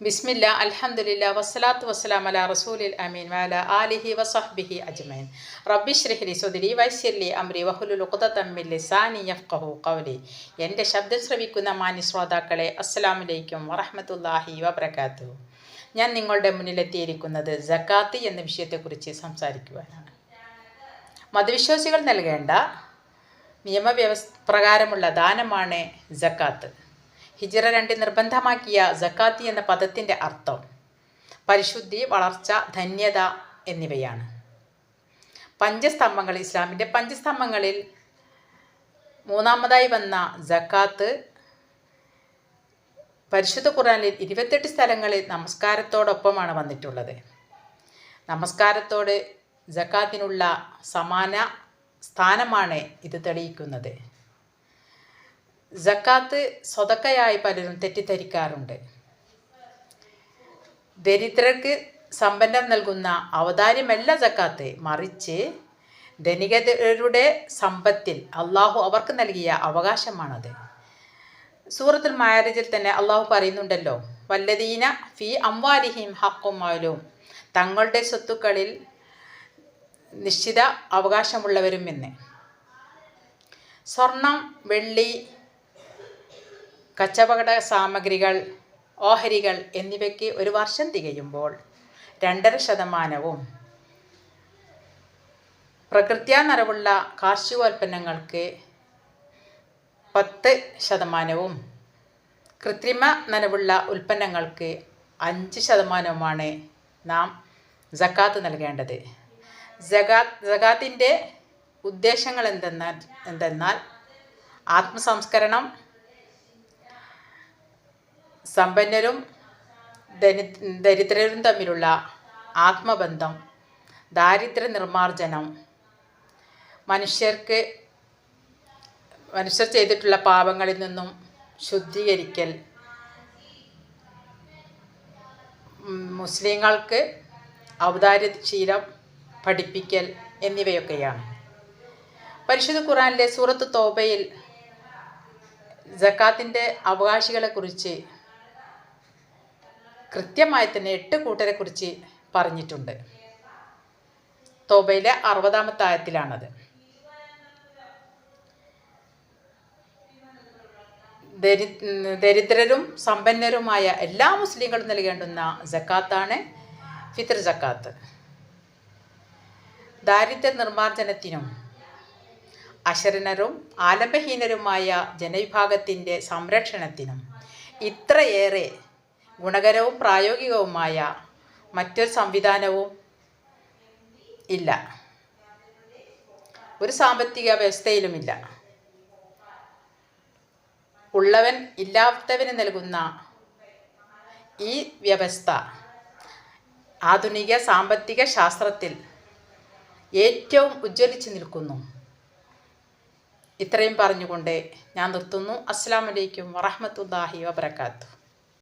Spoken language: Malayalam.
ബിസ്മില്ല അൽഹംദുലില്ല വസ്സലാത്തു വസ്സലാം അല റസൂലിൽ അമീൻ വാല ആലിഹി വസഹ്ബിഹി അജ്മൈൻ ശ്രീഹലി സുദിരി വൈസ്യർലി അമ്രി വഹുലുൽ ഉഖ്ദതമ്മിൽ ലിസാനി യഫ്ഖഹു ഖൗലി. എന്റെ ശബ്ദം ശ്രവിക്കുന്ന മാന്യ ശ്രോതാക്കളെ അസ്സലാമു വറഹമത്തല്ലാഹി വബർക്കാത്തു ഞാൻ നിങ്ങളുടെ മുന്നിലെത്തിയിരിക്കുന്നത് ജക്കാത്ത് എന്ന വിഷയത്തെക്കുറിച്ച് സംസാരിക്കുവാനാണ്. മതവിശ്വാസികൾ നൽകേണ്ട നിയമവ്യവസ്ഥ പ്രകാരമുള്ള ദാനമാണ് ജക്കാത്ത് ഹിജറ രണ്ട് നിർബന്ധമാക്കിയ ജക്കാത്തി എന്ന പദത്തിന്റെ അർത്ഥം. പരിശുദ്ധി വളർച്ച ധന്യത എന്നിവയാണ്. പഞ്ചസ്തംഭങ്ങൾ ഇസ്ലാമിന്റെ പഞ്ചസ്തംഭങ്ങളിൽ മൂന്നാമതായി വന്ന ജക്കാത്ത് പരിശുദ്ധ ഖുറാനിൽ ഇരുപത്തെട്ട് സ്ഥലങ്ങളിൽ നമസ്കാരത്തോടൊപ്പമാണ് വന്നിട്ടുള്ളത്. നമസ്കാരത്തോട് ജക്കാത്തിനുള്ള സമാന സ്ഥാനമാണ് ഇത് തെളിയിക്കുന്നത്. ജക്കാത്ത് സ്വതക്കയായി പലരും തെറ്റിദ്ധരിക്കാറുണ്ട്. ദരിദ്രർക്ക് സമ്പന്നം നൽകുന്ന അവതാര്യമല്ല ജക്കാത്ത്. മറിച്ച് ധനികരുടെ സമ്പത്തിൽ അള്ളാഹു അവർക്ക് നൽകിയ അവകാശമാണത്. സൂറത്തുൽ മാരേജിൽ തന്നെ അള്ളാഹു പറയുന്നുണ്ടല്ലോ വല്ലദീന ഫി അംവാലിഹിം ഹക്കുമാലും തങ്ങളുടെ സ്വത്തുക്കളിൽ നിശ്ചിത അവകാശമുള്ളവരും എന്ന് സ്വർണം വെള്ളി കച്ചവട സാമഗ്രികൾ ഓഹരികൾ എന്നിവയ്ക്ക് ഒരു വർഷം തികയുമ്പോൾ രണ്ടര ശതമാനവും പ്രകൃത്യാ നിറവുള്ള കാർഷികോൽപ്പന്നങ്ങൾക്ക് പത്ത് ശതമാനവും കൃത്രിമ നനവുള്ള ഉൽപ്പന്നങ്ങൾക്ക് അഞ്ച് ശതമാനവുമാണ് നാം ജക്കാത്ത് നൽകേണ്ടത്. ജകാത്ത് ജകാത്തിന്റെ ഉദ്ദേശങ്ങൾ എന്തെന്നാൽ എന്തെന്നാൽ ആത്മസംസ്കരണം സമ്പന്നരും ദരിദ്രരും തമ്മിലുള്ള ആത്മബന്ധം ദാരിദ്ര്യ നിർമ്മാർജനം മനുഷ്യർക്ക് മനുഷ്യർ ചെയ്തിട്ടുള്ള പാപങ്ങളിൽ നിന്നും ശുദ്ധീകരിക്കൽ മുസ്ലിങ്ങൾക്ക് ഔദാര്യശീലം പഠിപ്പിക്കൽ എന്നിവയൊക്കെയാണ്. പരിശുദ്ധ ഖുറാനിലെ സൂറത്ത് തോബയിൽ ജക്കാത്തിന്റെ അവകാശികളെക്കുറിച്ച് കൃത്യമായി തന്നെ എട്ട് കൂട്ടരെ കുറിച്ച് പറഞ്ഞിട്ടുണ്ട്. തോബയിലെ അറുപതാമത്തെ ആയത്തിലാണത്. ദരി ദരിദ്രരും സമ്പന്നരുമായ എല്ലാ മുസ്ലിങ്ങളും നൽകേണ്ടുന്ന ജക്കാത്താണ് ഫിത്ർ ജക്കാത്ത് ദാരിദ്ര്യ നിർമ്മാർജനത്തിനും അശരണരും ആലംബഹീനരുമായ ജനവിഭാഗത്തിന്റെ സംരക്ഷണത്തിനും ഇത്രയേറെ ഗുണകരവും പ്രായോഗികവുമായ മറ്റൊരു സംവിധാനവും ഇല്ല. ഒരു സാമ്പത്തിക വ്യവസ്ഥയിലുമില്ല. ഉള്ളവൻ ഇല്ലാത്തവന് നൽകുന്ന ഈ വ്യവസ്ഥ ആധുനിക സാമ്പത്തിക ശാസ്ത്രത്തിൽ ഏറ്റവും ഉജ്ജ്വലിച്ചു നിൽക്കുന്നു. ഇത്രയും പറഞ്ഞുകൊണ്ട് ഞാൻ നിർത്തുന്നു. അസ്സാം വലൈക്കും വറഹമത്തല്ലാഹി വബർക്കാത്തു